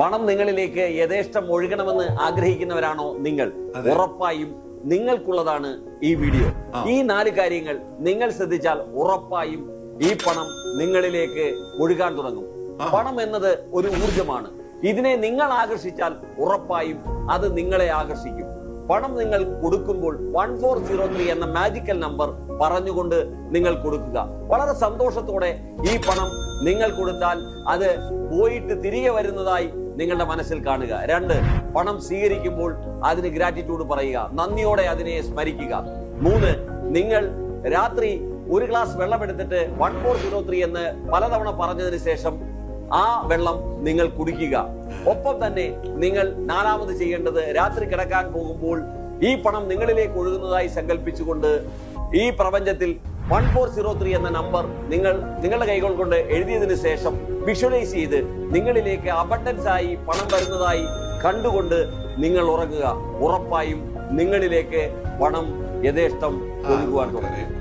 പണം നിങ്ങളിലേക്ക് യഥേഷ്ടം ഒഴുകണമെന്ന് ആഗ്രഹിക്കുന്നവരാണോ നിങ്ങൾ? ഉറപ്പായും നിങ്ങൾക്കുള്ളതാണ് ഈ വീഡിയോ. ഈ നാല് കാര്യങ്ങൾ നിങ്ങൾ ശ്രദ്ധിച്ചാൽ ഉറപ്പായും ഈ പണം നിങ്ങളിലേക്ക് ഒഴുകാൻ തുടങ്ങും. പണം എന്നത് ഒരു ഊർജമാണ് ഇതിനെ നിങ്ങൾ ആകർഷിച്ചാൽ ഉറപ്പായും അത് നിങ്ങളെ ആകർഷിക്കും. പണം നിങ്ങൾ കൊടുക്കുമ്പോൾ വൺ ഫോർ സീറോ ത്രീ എന്ന മാജിക്കൽ നമ്പർ പറഞ്ഞുകൊണ്ട് നിങ്ങൾ കൊടുക്കുക. വളരെ സന്തോഷത്തോടെ ഈ പണം നിങ്ങൾ കൊടുത്താൽ അത് പോയിട്ട് തിരികെ വരുന്നതായി നിങ്ങളുടെ മനസ്സിൽ കാണുക. രണ്ട് പണം സ്വീകരിക്കുമ്പോൾ അതിന് ഗ്രാറ്റിറ്റ്യൂഡ് പറയുക. നന്ദിയോടെ അതിനെ സ്മരിക്കുക. മൂന്ന് നിങ്ങൾ രാത്രി ഒരു ഗ്ലാസ് വെള്ളം എടുത്തിട്ട് വൺ ഫോർ സീറോ ത്രീ എന്ന് പലതവണ പറഞ്ഞതിന് ശേഷം ആ വെള്ളം നിങ്ങൾ കുടിക്കുക. ഒപ്പം തന്നെ നിങ്ങൾ നാലാമത് ചെയ്യേണ്ടത് രാത്രി കിടക്കാൻ പോകുമ്പോൾ ഈ പണം നിങ്ങളിലേക്ക് ഒഴുകുന്നതായി സങ്കല്പിച്ചുകൊണ്ട് ഈ പ്രപഞ്ചത്തിൽ വൺ ഫോർ സീറോ ത്രീ എന്ന നമ്പർ നിങ്ങൾ നിങ്ങളുടെ കൈകൾ കൊണ്ട് എഴുതിയതിനു ശേഷം വിഷ്വലൈസ് ചെയ്ത് നിങ്ങളിലേക്ക് അബണ്ടൻസ് ആയി പണം വരുന്നതായി കണ്ടുകൊണ്ട് നിങ്ങൾ ഉറങ്ങുക. ഉറപ്പായും നിങ്ങളിലേക്ക് പണം യഥേഷ്ടം ഒഴുകുവാൻ തുടങ്ങും.